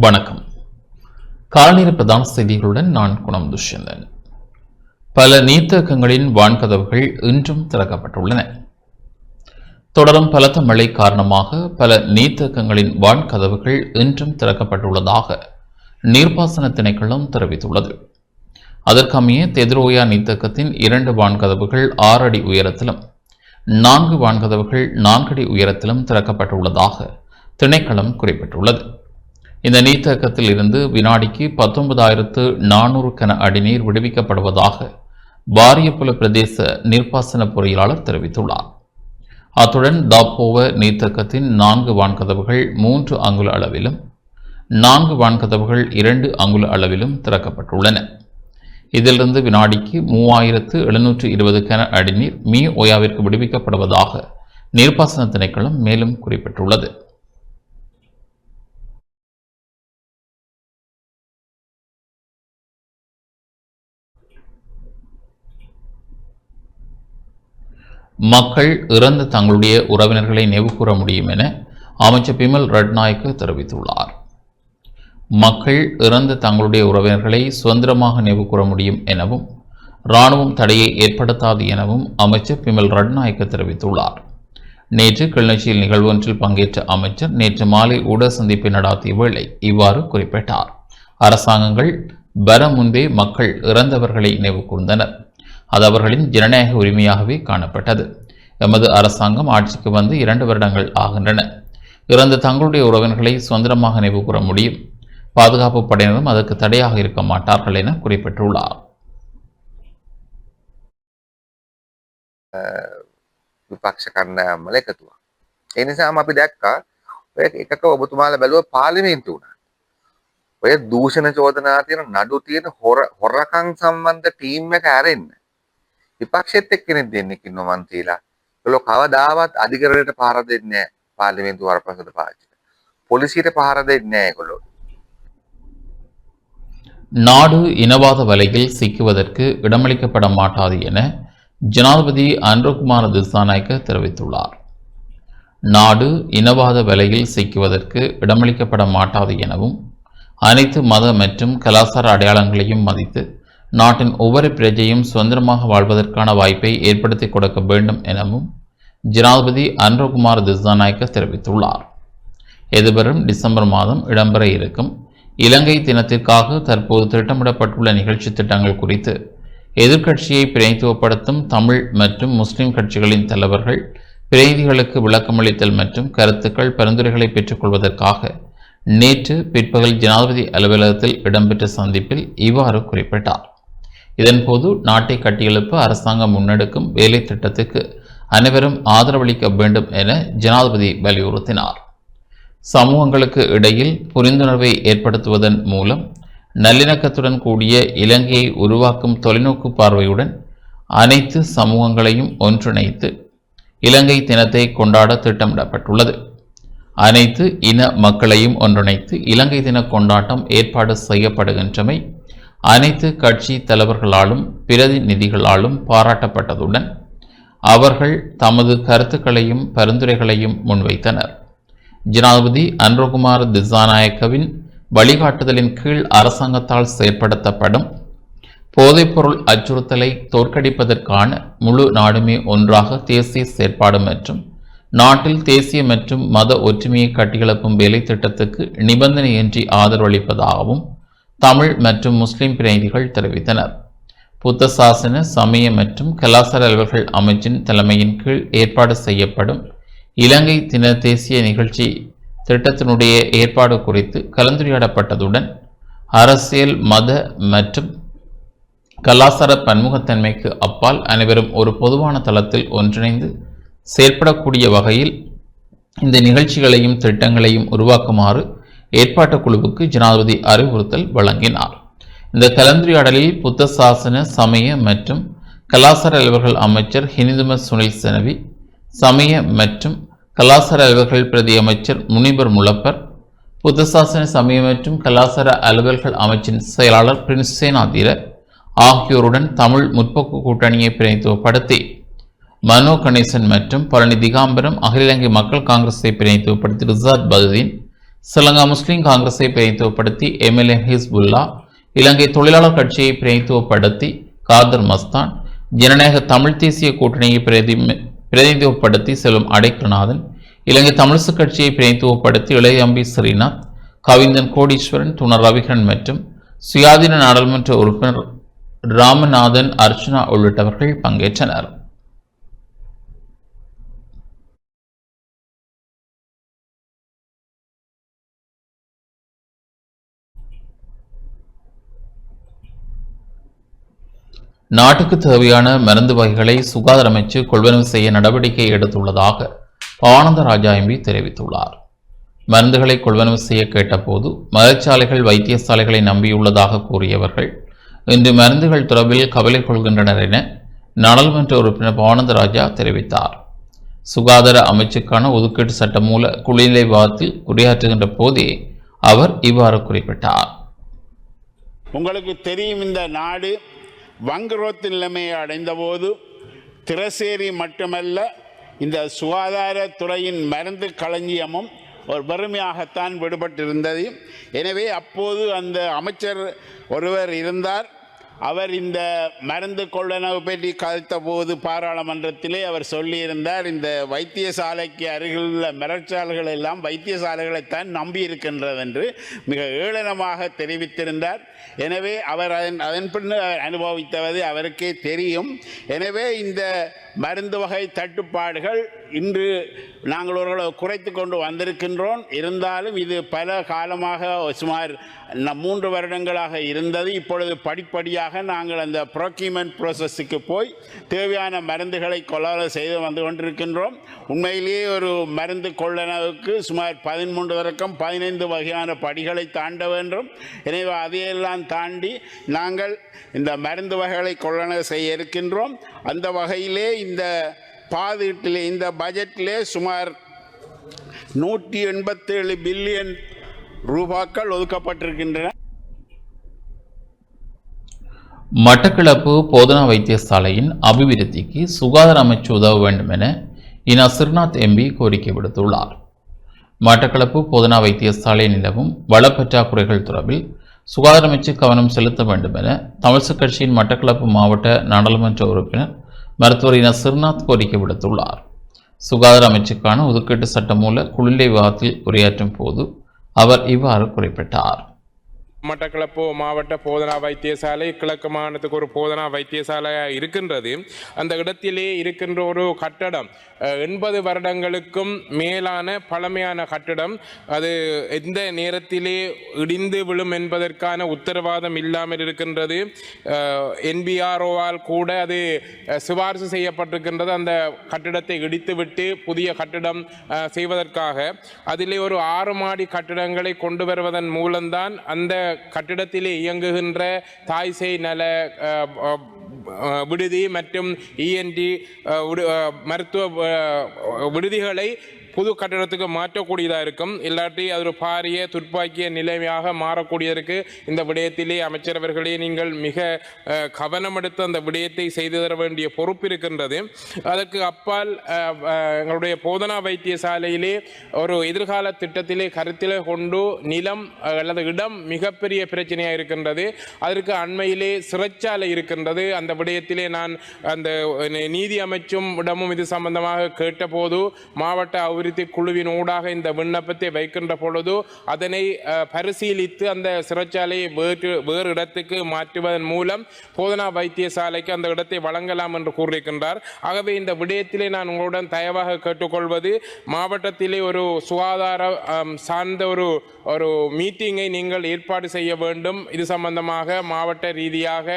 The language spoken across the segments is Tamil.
வணக்கம். காலநேர பிரதான செய்திகளுடன் நான் குணம் துஷ்யந்தன். பல நீர்த்தேக்கங்களின் வான்கதவுகள் இன்றும் திறக்கப்பட்டுள்ளன. தொடரும் பலத்த மழை காரணமாக பல நீர்த்தேக்கங்களின் வான்கதவுகள் இன்றும் திறக்கப்பட்டுள்ளதாக நீர்ப்பாசன திணைக்களம் தெரிவித்துள்ளது. அதற்கமைய தெதிரோயா நீர்த்தேக்கத்தின் இரண்டு வான்கதவுகள் ஆறு அடி உயரத்திலும் நான்கு வான்கதவுகள் நான்கடி உயரத்திலும் திறக்கப்பட்டுள்ளதாக திணைக்களம் குறிப்பிட்டுள்ளது. இந்த நீர்த்தேக்கத்தில் இருந்து வினாடிக்கு பத்தொன்பதாயிரத்து நானூறு கன அடி நீர் விடுவிக்கப்படுவதாக பாரியப்புல பிரதேச நீர்ப்பாசன பொறியாளர் தெரிவித்துள்ளார். அத்துடன் தாப்போவ நீர்த்தக்கத்தின் நான்கு வான்கதவுகள் மூன்று அங்குல அளவிலும் நான்கு வான்கதவுகள் இரண்டு அங்குல அளவிலும் திறக்கப்பட்டுள்ளன. இதிலிருந்து வினாடிக்கு மூவாயிரத்து எழுநூற்று இருபது கன அடிநீர் மீ ஓயாவிற்கு விடுவிக்கப்படுவதாக நீர்ப்பாசன திணைக்களம் மேலும் குறிப்பிட்டுள்ளது. மக்கள் இறந்த தங்களுடைய உறவினர்களை நினைவு கூற முடியும் என அமைச்சர் பிமல் ரட்நாயக்கு தெரிவித்துள்ளார். மக்கள் இறந்த தங்களுடைய உறவினர்களை சுதந்திரமாக நினைவு கூற முடியும் எனவும் இராணுவம் தடையை ஏற்படுத்தாது எனவும் அமைச்சர் பிமல் ரட்நாயக்க தெரிவித்துள்ளார். நேற்று கிளிநொச்சியில் நிகழ்வு ஒன்றில் பங்கேற்ற அமைச்சர் நேற்று மாலை ஊடக சந்திப்பை நடாத்திய வேளை இவ்வாறு குறிப்பிட்டார். அரசாங்கங்கள் வர முன்பே மக்கள் இறந்தவர்களை நினைவு கூர்ந்தனர் அது அவர்களின் ஜனநாயக உரிமையாகவே காணப்பட்டது எமது அரசாங்கம் ஆட்சிக்கு வந்து இரண்டு வருடங்கள் ஆகின்றன இறந்த தங்களுடைய உறவினர்களை சுதந்திரமாக நினைவு கூற முடியும் பாதுகாப்பு படையினரும் அதற்கு தடையாக இருக்க மாட்டார்கள் என குறிப்பிட்டுள்ளார் විපක්ෂ කණ්ඩායම්වල එකතුවක්. ඒ නිසාම අපි දැක්කා ඔය එකක ඔබතුමාලා බැලුව පාර්ලිමේන්තු වුණා. ඔය දූෂණ චෝදනා තියෙන නඩු තියෙන හොර හොරකම් සම්බන්ධ ටීම් එක ඇරෙන්න. විපක්ෂෙත් එක්කෙනෙක් දෙන්නෙක් ඉන්නවා මන්ත්‍රීලා. ඒගොල්ලෝ කවදාවත් අධිකරණයට පහර දෙන්නේ නැහැ. පාර්ලිමේන්තු වරපසට පාවිච්චි. පොලිසියට පහර දෙන්නේ නැහැ ඒගොල්ලෝ. நாடு இனவாத வலையில் சிக்குவதற்கு இடமளிக்கப்பட மாட்டாது என ஜனாதிபதி அன்ருகுமார திசாநாயக்க தெரிவித்துள்ளார் நாடு இனவாத வலையில் சிக்குவதற்கு இடமளிக்கப்பட மாட்டாது எனவும் அனைத்து மத மற்றும் கலாச்சார அடையாளங்களையும் மதித்து நாட்டின் ஒவ்வொரு பிரஜையும் சுதந்திரமாக வாழ்வதற்கான வாய்ப்பை ஏற்படுத்தி கொடுக்க வேண்டும் எனவும் ஜனாதிபதி அன்ருகுமார் திசாநாயக்க தெரிவித்துள்ளார். எதிர்வரும் டிசம்பர் மாதம் இடம்பெற இருக்கும் இலங்கை தினத்திற்காக தற்போது திட்டமிடப்பட்டுள்ள நிகழ்ச்சி திட்டங்கள் குறித்து எதிர்க்கட்சியை பிரதித்துவப்படுத்தும் தமிழ் மற்றும் முஸ்லிம் கட்சிகளின் தலைவர்கள் பிரதிநிதிகளுக்கு விளக்கமளித்தல் மற்றும் கருத்துக்கள் பரிந்துரைகளை பெற்றுக்கொள்வதற்காக நேற்று பிற்பகல் ஜனாதிபதி அலுவலகத்தில் இடம்பெற்ற சந்திப்பில் இவ்வாறு குறிப்பிட்டார். இதன்போது நாட்டை கட்டியெழுப்ப அரசாங்கம் முன்னெடுக்கும் வேலை திட்டத்துக்கு அனைவரும் ஆதரவளிக்க வேண்டும் என ஜனாதிபதி வலியுறுத்தினார். சமூகங்களுக்கு இடையில் புரிந்துணர்வை ஏற்படுத்துவதன் மூலம் நல்லிணக்கத்துடன் கூடிய இலங்கையை உருவாக்கும் தொலைநோக்கு பார்வையுடன் அனைத்து சமூகங்களையும் ஒன்றிணைத்து இலங்கை தினத்தை கொண்டாட திட்டமிடப்பட்டுள்ளது. அனைத்து இன மக்களையும் ஒன்றிணைத்து இலங்கை தின கொண்டாட்டம் ஏற்பாடு செய்யப்படுகின்றமை அனைத்து கட்சி தலைவர்களாலும் பிரதிநிதிகளாலும் பாராட்டப்பட்டதுடன் அவர்கள் தமது கருத்துக்களையும் பரிந்துரைகளையும் முன்வைத்தனர். ஜனாதிபதி அன்ருகுமார் திசாநாயக்கவின் வழிகாட்டுதலின் கீழ் அரசாங்கத்தால் செயற்படுத்தப்படும் போதைப்பொருள் அச்சுறுத்தலை தோற்கடிப்பதற்கான முழு நாடுமே ஒன்றாக தேசிய செயற்பாடு மற்றும் நாட்டில் தேசிய மற்றும் மத ஒற்றுமையை கட்டியெழுப்பும் வேலை திட்டத்துக்கு நிபந்தனையின்றி ஆதரவளிப்பதாகவும் தமிழ் மற்றும் முஸ்லிம் பிரதிநிதிகள் தெரிவித்தனர். புத்த சாசன சமய மற்றும் கலாசார அலுவல்கள் அமைச்சின் தலைமையின் கீழ் ஏற்பாடு செய்யப்படும் இலங்கை தின தேசிய நிகழ்ச்சி திட்டத்தினுடைய ஏற்பாடு குறித்து கலந்துரையாடப்பட்டதுடன் அரசியல் மத மற்றும் கலாசார பன்முகத்தன்மைக்கு அப்பால் அனைவரும் ஒரு பொதுவான தளத்தில் ஒன்றிணைந்து செயற்படக்கூடிய வகையில் இந்த நிகழ்ச்சிகளையும் திட்டங்களையும் உருவாக்குமாறு ஏற்பாட்டுக் குழுவுக்கு ஜனாதிபதி அறிவுறுத்தல் வழங்கினார். இந்த கலந்துரையாடலில் புத்த சாசன சமய மற்றும் கலாசார அலுவல்கள் அமைச்சர் ஹினிதும சுனில் செனவி சமய மற்றும் கலாசார அலுவல்கள் பிரதி அமைச்சர் முனிபர் முலப்பர் புத்தசாசன சமய மற்றும் கலாசார அலுவல்கள் அமைச்சின் செயலாளர் பிரின்சேனாதிர ஆகியோருடன் தமிழ் முற்போக்கு கூட்டணியை பிரதித்துவப்படுத்தி மனோ கணேசன் மற்றும் பழனி திகாம்பரம் அகில இலங்கை மக்கள் காங்கிரஸை பிரதித்துவப்படுத்தி ரிசாத் பதுதீன் ஸ்ரீலங்கா முஸ்லீம் காங்கிரஸை பிரதித்துவப்படுத்தி எம்எல்ஏ ஹிஸ்புல்லா இலங்கை தொழிலாளர் கட்சியை பிரதித்துவப்படுத்தி காதர் மஸ்தான் ஜனநாயக தமிழ் தேசிய கூட்டணியை பிரதி பிரதிநிதித்துவப்படுத்தி செல்லும் அடைக்கநாதன் இலங்கை தமிழிசு கட்சியை பிரதித்துவப்படுத்தி இளையம்பி ஸ்ரீநாத் கவிந்தன் கோடீஸ்வரன் துணர் ரவிகரன் மற்றும் சுயாதீன நாடாளுமன்ற உறுப்பினர் ராமநாதன் அர்ச்சனா உள்ளிட்டவர்கள் பங்கேற்றனர். நாட்டுக்கு தேவையான மருந்து வகைகளை சுகாதார அமைச்சு கொள்வனவு செய்ய நடவடிக்கை எடுத்துள்ளதாக ஆனந்த ராஜா எம்பி தெரிவித்துள்ளார். மருந்துகளை கொள்வனவு செய்ய கேட்டபோது மதச்சாலைகள் வைத்தியசாலைகளை நம்பியுள்ளதாக கூறியவர்கள் இன்று மருந்துகள் தொடர்பில் கவலை கொள்கின்றனர் என நாடாளுமன்ற உறுப்பினர் ஆனந்த ராஜா தெரிவித்தார். சுகாதார அமைச்சுக்கான ஒதுக்கீட்டு சட்டமூல குளிநிலை வாதத்தில் உரையாற்றுகின்ற போதே அவர் இவ்வாறு குறிப்பிட்டார். உங்களுக்கு தெரியும் இந்த நாடு வங்குரோத்து நிலைமையை அடைந்தபோது திரசேரி மட்டுமல்ல இந்த சுகாதாரத்துறையின் மருந்து களஞ்சியமும் ஒரு வறுமையாகத்தான் விடுபட்டிருந்தது. எனவே அப்போது அந்த அமைச்சர் ஒருவர் இருந்தார். அவர் இந்த மருந்து கொள்ளனவு பற்றி கதைத்த போது பாராளுமன்றத்திலே அவர் சொல்லியிருந்தார் இந்த வைத்தியசாலைக்கு அருகில் உள்ள மிரட்சாலைகள் எல்லாம் வைத்தியசாலைகளைத்தான் நம்பியிருக்கின்றது என்று மிக ஏளனமாக தெரிவித்திருந்தார். எனவே அவர் அதன் அதன் பின்னர் அனுபவித்தவது அவருக்கே தெரியும். எனவே இந்த மருந்து வகை தட்டுப்பாடுகள் இன்று நாங்கள் ஓரளவு குறைத்து கொண்டு வந்திருக்கின்றோம். இருந்தாலும் இது பல காலமாக சுமார் மூன்று வருடங்களாக இருந்தது. இப்பொழுது படிப்படியாக நாங்கள் அந்த ப்ரோக்யூமெண்ட் ப்ரோசஸுக்கு போய் தேவையான மருந்துகளை கொள்ளாத செய்து வந்து கொண்டிருக்கின்றோம். உண்மையிலேயே ஒரு மருந்து கொள்ளனவுக்கு சுமார் பதிமூன்று வரைக்கும் பதினைந்து வகையான படிகளை தாண்ட வேண்டும். எனவே அதையெல்லாம் தாண்டி நாங்கள் இந்த மருந்து வகைகளை கொள்ளனவு செய்ய இருக்கின்றோம். அந்த வகையிலே இந்த பாதிட்டில் இந்த பட்ஜெட்டிலே சுமார் நூற்றி எண்பத்தேழு பில்லியன் ரூபாக்கள் ஒதுக்கப்பட்டிருக்கின்றன. மட்டக்களப்பு போதனா வைத்தியசாலையின் அபிவிருத்திக்கு சுகாதார அமைச்சு உதவ வேண்டும் என இனா சிறுநாத் எம்பி கோரிக்கை விடுத்துள்ளார். மட்டக்களப்பு போதனா வைத்தியசாலை நிலவும் வளப்பற்றாக்குறைகள் தொடர்பில் சுகாதார அமைச்சு கவனம் செலுத்த வேண்டும் என தமிழ்ச கட்சியின் மட்டக்களப்பு மாவட்ட நாடாளுமன்ற உறுப்பினர் மருத்துவரின இன சிர்நாத் கோரிக்கை விடுத்துள்ளார். சுகாதார அமைச்சுக்கான ஒதுக்கீட்டு சட்டமூல குளிர்லை விவாதத்தில் உரையாற்றும் போது அவர் இவ்வாறு குறிப்பிட்டார். மட்டக்களப்பு மாவட்ட போதனா வைத்தியசாலை கிழக்கு மாகாணத்துக்கு ஒரு போதனா வைத்தியசாலையாக இருக்கின்றது. அந்த இடத்திலே இருக்கின்ற ஒரு கட்டடம் எண்பது வருடங்களுக்கும் மேலான பழமையான கட்டடம். அது எந்த நேரத்திலே இடிந்து விழும் என்பதற்கான உத்தரவாதம் இல்லாமல் இருக்கின்றது. என்பிஆர்ஓவால் கூட அது சிபார்சு சிபாரிசு செய்யப்பட்டிருக்கின்றது. அந்த கட்டிடத்தை இடித்துவிட்டு புதிய கட்டிடம் செய்வதற்காக. அதிலே ஒரு ஆறு மாடி கட்டிடங்களை கொண்டு வருவதன் மூலம்தான் அந்த கட்டிடத்திலே இயங்குகின்ற தாய்சேய் நல விடுதி மற்றும் இஎன்டி மருத்துவ விடுதிகளை புது கட்டடத்துக்கு மாற்றக்கூடியதாக இருக்கும். இல்லாட்டி அது ஒரு பாரிய துப்பாக்கிய நிலைமையாக மாறக்கூடியதற்கு இந்த விடயத்திலே அமைச்சரவர்களே நீங்கள் மிக கவனம் எடுத்து அந்த விடயத்தை செய்து தர வேண்டிய பொறுப்பு இருக்கின்றது. அதற்கு அப்பால் எங்களுடைய போதனா வைத்தியசாலையிலே ஒரு எதிர்கால திட்டத்திலே கருத்திலே கொண்டு நிலம் அல்லது இடம் மிகப்பெரிய பிரச்சனையாக இருக்கின்றது. அதற்கு அண்மையிலே சிறைச்சாலை இருக்கின்றது. அந்த விடயத்திலே நான் அந்த நி- நீதி அமைச்சும் இடமும் இது சம்பந்தமாக கேட்டபோது மாவட்ட அபிவிருத்தி குழுவின் ஊடாக இந்த விண்ணப்பத்தை வைக்கின்ற பொழுது அதனை பரிசீலித்து அந்த சிறைச்சாலையை வேறு வேறு இடத்துக்கு மாற்றுவதன் மூலம் போதனா வைத்தியசாலைக்கு அந்த இடத்தை வழங்கலாம் என்று கூறியிருக்கின்றார். ஆகவே இந்த விடயத்திலே நான் உங்களுடன் தயவாக கேட்டுக்கொள்வது மாவட்டத்திலே ஒரு சுகாதார சார்ந்த ஒரு ஒரு மீட்டிங்கை நீங்கள் ஏற்பாடு செய்ய வேண்டும். இது சம்பந்தமாக மாவட்ட ரீதியாக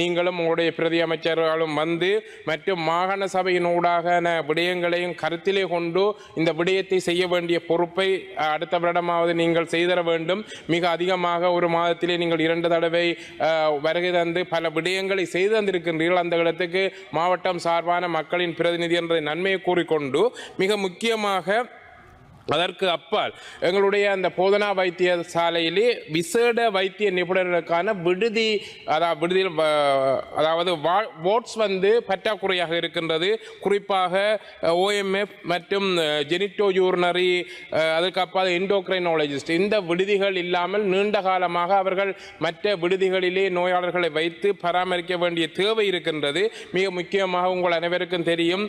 நீங்களும் உங்களுடைய பிரதி அமைச்சர்களும் வந்து மற்றும் மாகாண சபையின் ஊடாக விடயங்களையும் கருத்திலே கொண்டு இந்த விடயத்தை செய்ய வேண்டிய பொறுப்பை அடுத்த வருடமாவது நீங்கள் செய்தர வேண்டும். மிக அதிகமாக ஒரு மாதத்திலே நீங்கள் இரண்டு தடவை வருகை தந்து பல விடயங்களை செய்து தந்திருக்கின்றீர்கள். அந்த இடத்துக்கு மாவட்டம் சார்பான மக்களின் பிரதிநிதி என்ற நன்மையை கூறிக்கொண்டு மிக முக்கியமாக அதற்கு அப்பால் எங்களுடைய அந்த போதனா வைத்திய சாலையிலே விசேட வைத்திய நிபுணர்களுக்கான விடுதி அதாவது விடுதியில் அதாவது அதாவது வார்ட்ஸ் வந்து பற்றாக்குறையாக இருக்கின்றது. குறிப்பாக ஓஎம்எஃப் மற்றும் ஜெனிட்டோ யூரினரி அதுக்கு அப்பால் எண்டோக்ரைனாலஜிஸ்ட் இந்த விடுதிகள் இல்லாமல் நீண்ட காலமாக அவர்கள் மற்ற விடுதிகளிலே நோயாளர்களை வைத்து பராமரிக்க வேண்டிய தேவை இருக்கின்றது. மிக முக்கியமாக உங்கள் அனைவருக்கும் தெரியும்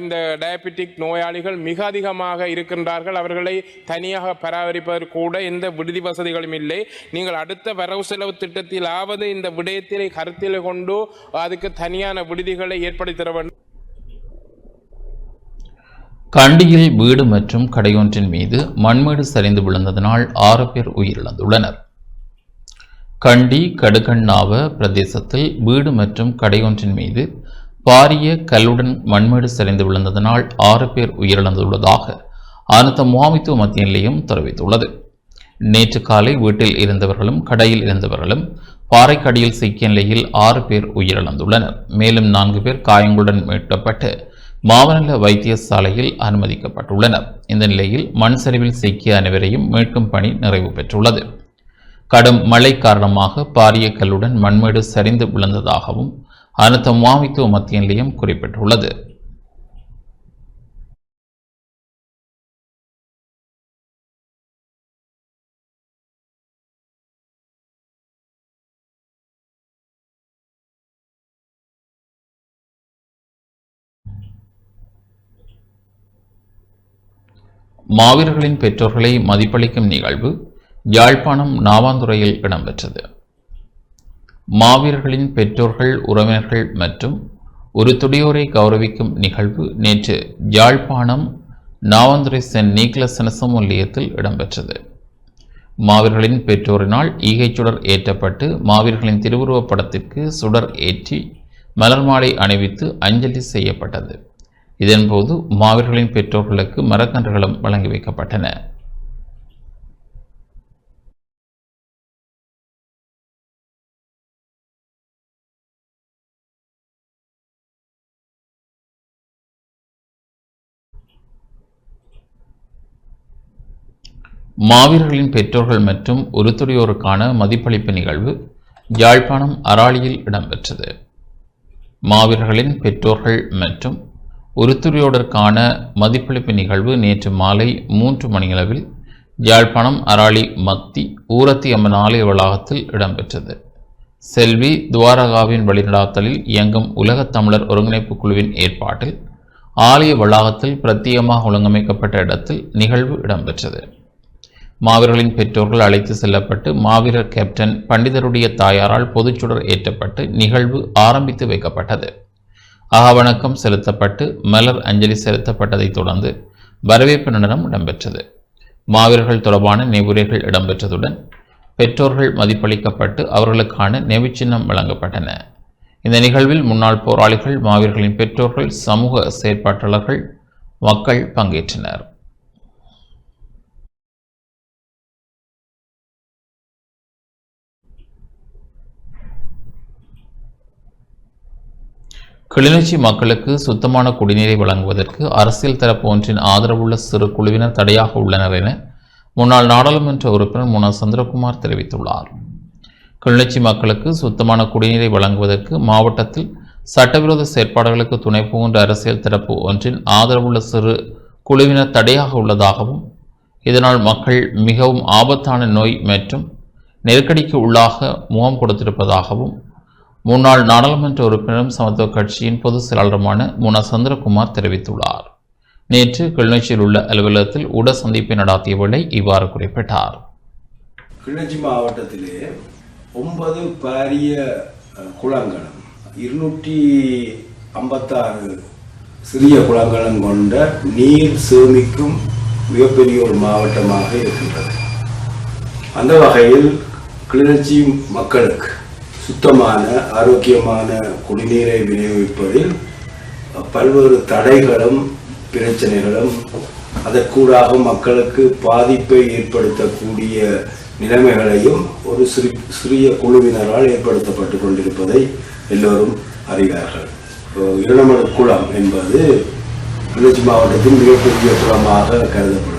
இந்த டயபெட்டிக் நோயாளிகள் மிக அதிகமாக இருக்கின்றார்கள். அவர்களை தனியாக பராமரிப்பதற்கு கூட எந்த விடுதி வசதிகளும் இல்லை. நீங்கள் அடுத்த வரவு செலவு திட்டத்திலாவது இந்த விடயத்திலே கருத்தில் கொண்டு அதுக்கு தனியான விடுதிகளை ஏற்படுத்தி தர வேண்டும். கண்டியில் வீடு மற்றும் கடையொன்றின் மீது மண்மேடு சரிந்து விழுந்ததனால் ஆறு பேர் உயிரிழந்துள்ளனர். கண்டி கடுகண்ணாவ பிரதேசத்தில் வீடு மற்றும் கடையொன்றின் மீது பாரிய கல்லுடன் மண்மேடு சரிந்து விழுந்ததனால் ஆறு பேர் உயிரிழந்துள்ளதாக அனந்த முகாமித்துவ மத்திய நிலையம் தெரிவித்துள்ளது. நேற்று காலை வீட்டில் இருந்தவர்களும் கடையில் இருந்தவர்களும் பாறைக்கடியில் சிக்கிய நிலையில் ஆறு பேர் உயிரிழந்துள்ளனர். மேலும் நான்கு பேர் காயங்களுடன் மீட்கப்பட்டு மாவனல்ல வைத்தியசாலையில் அனுமதிக்கப்பட்டுள்ளனர். இந்த நிலையில் மண் சரிவில் சிக்கிய அனைவரையும் மீட்கும் பணி நிறைவு பெற்றுள்ளது. கடும் மழை காரணமாக பாரிய கல்லுடன் மண்மேடு சரிந்து விழுந்ததாகவும் அனந்த முகாமித்துவ மத்திய நிலையம் குறிப்பிட்டுள்ளது. மாவீரர்களின் பெற்றோர்களை மதிப்பளிக்கும் நிகழ்வு யாழ்ப்பாணம் நாவாந்துறையில் இடம்பெற்றது. மாவீரர்களின் பெற்றோர்கள் உறவினர்கள் மற்றும் ஒரு துடியோரை கௌரவிக்கும் நிகழ்வு நேற்று யாழ்ப்பாணம் நாவாந்துறை சென்ட் நீக்லஸ் சனசம நிலையத்தில் இடம்பெற்றது. மாவீரர்களின் பெற்றோரினால் ஈகைச் சுடர் ஏற்றப்பட்டு மாவீரர்களின் திருவுருவப் படத்திற்கு சுடர் ஏற்றி மலர் மாலை அணிவித்து அஞ்சலி செய்யப்பட்டது. இதன்போது மாவீரர்களின் பெற்றோர்களுக்கு மரக்கன்றுகளும் வழங்கி வைக்கப்பட்டன. மாவீரர்களின் பெற்றோர்கள் மற்றும் உருத்துடையோருக்கான மதிப்பளிப்பு நிகழ்வு யாழ்ப்பாணம் அராளியில் இடம்பெற்றது. மாவீரர்களின் பெற்றோர்கள் மற்றும் உருத்துறையோடற்கான மதிப்பளிப்பு நிகழ்வு நேற்று மாலை மூன்று மணியளவில் யாழ்ப்பாணம் அராலி மத்தி ஊரத்தி அம்மன் ஆலய வளாகத்தில் இடம்பெற்றது. செல்வி துவாரகாவின் வழிநடாத்தலில் இயங்கும் உலகத் தமிழர் ஒருங்கிணைப்பு குழுவின் ஏற்பாட்டில் ஆலய வளாகத்தில் பிரத்யேகமாக ஒழுங்கமைக்கப்பட்ட இடத்தில் நிகழ்வு இடம்பெற்றது. மாவீரர்களின் பெற்றோர்கள் அழைத்து செல்லப்பட்டு மாவீரர் கேப்டன் பண்டிதருடைய தாயாரால் பொதுச்சுடர் ஏற்றப்பட்டு நிகழ்வு ஆரம்பித்து வைக்கப்பட்டது. அகவணக்கம் செலுத்தப்பட்டு மலர் அஞ்சலி செலுத்தப்பட்டதைத் தொடர்ந்து வரவேற்பு நடனம் இடம்பெற்றது. மாவீரர்கள் தொடர்பான நினைவுரைகள் இடம்பெற்றதுடன் பெற்றோர்கள் மதிப்பளிக்கப்பட்டு அவர்களுக்கான நெவிச்சின்னம் வழங்கப்பட்டன. இந்த நிகழ்வில் முன்னாள் போராளிகள் மாவீரர்களின் பெற்றோர்கள் சமூக செயற்பாட்டாளர்கள் மக்கள் பங்கேற்றனர். கிளிநொச்சி மக்களுக்கு சுத்தமான குடிநீரை வழங்குவதற்கு அரசியல் தரப்பு ஒன்றின் ஆதரவுள்ள சிறு குழுவினர் தடையாக உள்ளனர் என முன்னாள் நாடாளுமன்ற உறுப்பினர் முன சந்திரகுமார் தெரிவித்துள்ளார். கிளிநொச்சி மக்களுக்கு சுத்தமான குடிநீரை வழங்குவதற்கு மாவட்டத்தில் சட்டவிரோத செயற்பாடுகளுக்கு துணை புகுன்ற அரசியல் தரப்பு ஒன்றின் ஆதரவுள்ள சிறு குழுவினர் தடையாக உள்ளதாகவும் இதனால் மக்கள் மிகவும் ஆபத்தான நோய் மற்றும் நெருக்கடிக்கு உள்ளாக முகம் கொடுத்திருப்பதாகவும் முன்னாள் நாடாளுமன்ற உறுப்பினரும் சமத்துவ கட்சியின் பொதுச் செயலாளருமான முனா சந்திரகுமார் தெரிவித்துள்ளார். நேற்று கிளிநொச்சியில் உள்ள அலுவலகத்தில் உட சந்திப்பை நடாத்திய வேளை இவ்வாறு குறிப்பிட்டார். கிளிநொச்சி மாவட்டத்திலே ஒன்பது பாரிய குளங்களும் இருநூற்றி ஐம்பத்தாறு சிறிய குளங்களும் கொண்ட நீர் சேமிக்கும் மிகப்பெரிய ஒரு மாவட்டமாக இருக்கின்றது. அந்த வகையில் கிளிநொச்சி மக்களுக்கு சுத்தமான ஆரோக்கியமான குடிநீரை விநியோகிப்பதில் பல்வேறு தடைகளும் பிரச்சனைகளும் அதற்கூடாக மக்களுக்கு பாதிப்பை ஏற்படுத்தக்கூடிய நிலைமைகளையும் ஒரு சிறு சிறிய குழுவினரால் ஏற்படுத்தப்பட்டு கொண்டிருப்பதை எல்லோரும் அறிவார்கள். இரணமடு குளம் என்பது கிளிநொச்சி மாவட்டத்தின் மிகப்பெரிய குளமாக கருதப்படும்.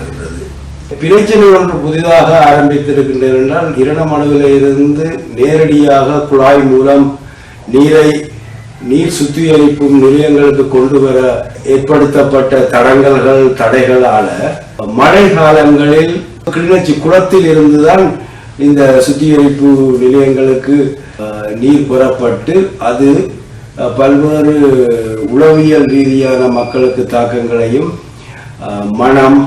பிரச்சனை ஒன்று புதிதாக ஆரம்பித்திருக்கின்றது என்றால் இரணமடுவில் இருந்து நேரடியாக குழாய் மூலம் நீரை நீர் சுத்திகரிப்பு நிலையங்களுக்கு கொண்டு வர ஏற்படுத்தப்பட்ட தடங்கல்கள் தடைகளால மழை காலங்களில் கிளிநொச்சி குளத்தில் இருந்துதான் இந்த சுத்திகரிப்பு நிலையங்களுக்கு நீர் புறப்பட்டு அது பல்வேறு உளவியல் ரீதியான மக்களுக்கு தாக்கங்களையும் மனம்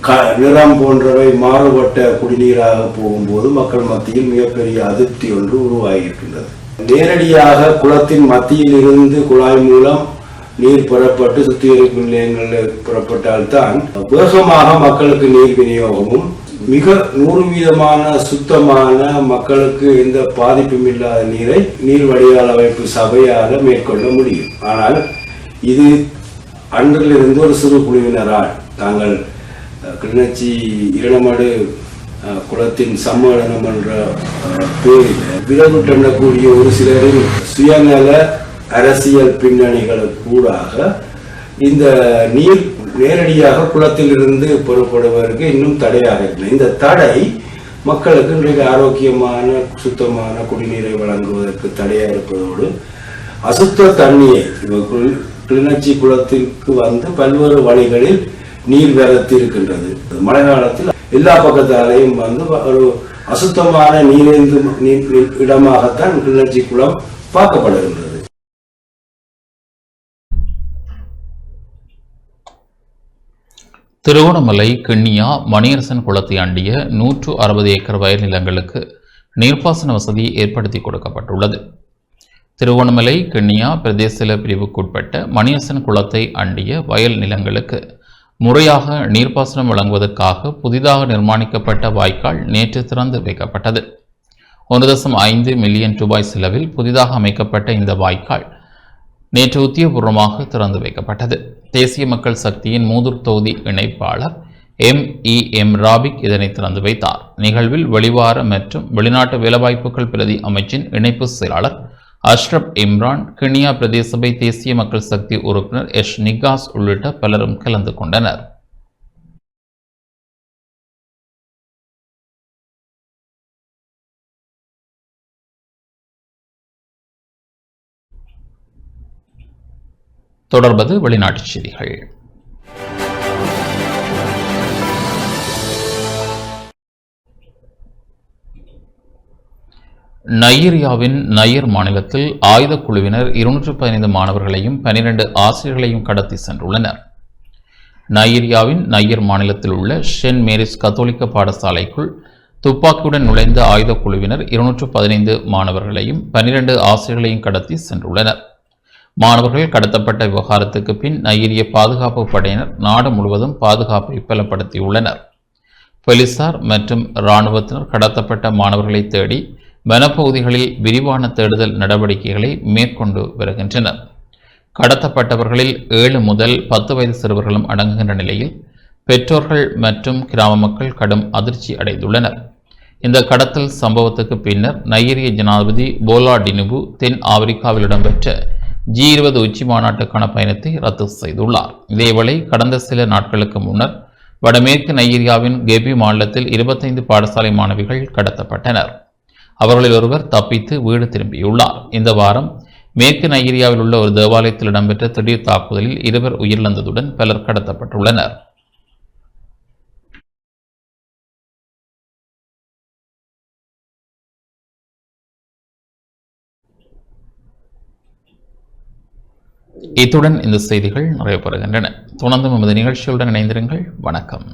க- நிறம் போன்றவை மாறுபட்ட குடிநீராக போகும்போது மக்கள் மத்தியில் மிகப்பெரிய அதிருப்தி ஒன்று உருவாகியிருக்கின்றது. நேரடியாக குளத்தின் மத்தியில் இருந்து குழாய் மூலம் நீர் புறப்பட்டு சுத்திகரிப்பு நிலையங்களில் புறப்பட்டால்தான் வேகமாக மக்களுக்கு நீர் விநியோகமும் மிக நூறு வீதமான சுத்தமான மக்களுக்கு எந்த பாதிப்பும் இல்லாத நீரை நீர் வடிகால் அமைப்பு சபையால் மேற்கொள்ள முடியும். ஆனால் இது அன்றிலிருந்து ஒரு சிறு குழுவினரால் தாங்கள் கிளிநொச்சி இரணமடு குளத்தின் சம்மேளனம் என்ற பேரில் விரவு தண்ணக்கூடிய ஒரு சிலரின் சுயநல அரசியல் பின்னணிகளுக்கூடாக இந்த நீர் நேரடியாக குளத்திலிருந்து புறப்படுவதற்கு இன்னும் தடையாக இல்லை. இந்த தடை மக்களுக்கு இன்றைக்கு ஆரோக்கியமான சுத்தமான குடிநீரை வழங்குவதற்கு தடையாக இருப்பதோடு அசுத்த தண்ணியை கிளிநொச்சி குளத்திற்கு வந்து பல்வேறு வழிகளில் நீர் வரத்து இருக்கின்றது மழை காலத்தில் எல்லா பக்கத்தாலையும் வந்து ஒரு அசுத்தமான நீரேந்து நீர் இடமாகத்தான் கிளர்ச்சி குளம் பார்க்கப்படுகின்றது. திருவோணமலை கிண்ணியா மணியரசன் குளத்தை அண்டிய நூற்று அறுபது ஏக்கர் வயல் நிலங்களுக்கு நீர்ப்பாசன வசதி ஏற்படுத்தி கொடுக்கப்பட்டுள்ளது. திருவோணமலை கிண்ணியா பிரதேச பிரிவுக்குட்பட்ட மணியரசன் குளத்தை அண்டிய வயல் நிலங்களுக்கு முறையாக நீர்ப்பாசனம் வழங்குவதற்காக புதிதாக நிர்மாணிக்கப்பட்ட வாய்க்கால் நேற்று திறந்து வைக்கப்பட்டது. ஒன்று தசம் ஐந்து மில்லியன் ரூபாய் செலவில் புதிதாக அமைக்கப்பட்ட இந்த வாய்க்கால் நேற்று உத்தியபூர்வமாக திறந்து வைக்கப்பட்டது. தேசிய மக்கள் சக்தியின் மூதூர் தொகுதி இணைப்பாளர் எம். இ. எம். ராபிக் இதனை திறந்து வைத்தார். நிகழ்வில் வெளிவார மற்றும் வெளிநாட்டு வேலைவாய்ப்புகள் பிரதி அமைச்சின் இணைப்பு செயலாளர் அஷ்ரப் இம்ரான் கினியா பிரதேசபை தேசிய மக்கள் சக்தி உறுப்பினர் எஷ் நிகாஸ் உள்ளிட்ட பலரும் கலந்து கொண்டனர். தொடர்பது வெளிநாட்டுச் செய்திகள். நையீரியாவின் நையர் மாநிலத்தில் ஆயுதக் குழுவினர் இருநூற்று பதினைந்து மாணவர்களையும் பனிரெண்டு ஆசிரியர்களையும் கடத்தி சென்றுள்ளனர். நையீரியாவின் நையர் மாநிலத்தில் உள்ள சென்ட் மேரிஸ் கத்தோலிக்க பாடசாலைக்குள் துப்பாக்கியுடன் நுழைந்த ஆயுதக் குழுவினர் இருநூற்று பதினைந்து மாணவர்களையும் பனிரெண்டு ஆசிரியர்களையும் கடத்தி சென்றுள்ளனர். மாணவர்கள் கடத்தப்பட்ட விவகாரத்துக்கு பின் நையீரிய பாதுகாப்பு படையினர் நாடு முழுவதும் பாதுகாப்பை பலப்படுத்தியுள்ளனர். போலீசார் மற்றும் இராணுவத்தினர் கடத்தப்பட்ட மாணவர்களை தேடி வனப்பகுதிகளில் விரிவான தேடுதல் நடவடிக்கைகளை மேற்கொண்டு வருகின்றனர். கடத்தப்பட்டவர்களில் ஏழு முதல் பத்து வயது சிறுவர்களும் அடங்குகின்ற நிலையில் பெற்றோர்கள் மற்றும் கிராம மக்கள் கடும் அதிர்ச்சி அடைந்துள்ளனர். இந்த கடத்தல் சம்பவத்துக்கு பின்னர் நையீரிய ஜனாதிபதி போலா டினுபு தென் ஆப்பிரிக்காவில் இடம்பெற்ற ஜி இருபது உச்சி மாநாட்டுக்கான பயணத்தை ரத்து செய்துள்ளார். இதேவேளை கடந்த சில நாட்களுக்கு முன்னர் வடமேற்கு நையீரியாவின் கெபி மாநிலத்தில் இருபத்தைந்து பாடசாலை மாணவிகள் கடத்தப்பட்டனர். அவர்களில் ஒருவர் தப்பித்து வீடு திரும்பியுள்ளார். இந்த வாரம் மேற்கு நைஜீரியாவில் உள்ள ஒரு தேவாலயத்தில் இடம்பெற்ற திடீர் தாக்குதலில் இருவர் உயிரிழந்ததுடன் பலர் கடத்தப்பட்டுள்ளனர். இத்துடன் இந்த செய்திகள் நிறைவு பெறுகின்றன தொடர்ந்து நமது நிகழ்ச்சியுடன் இணைந்திருங்கள். வணக்கம்.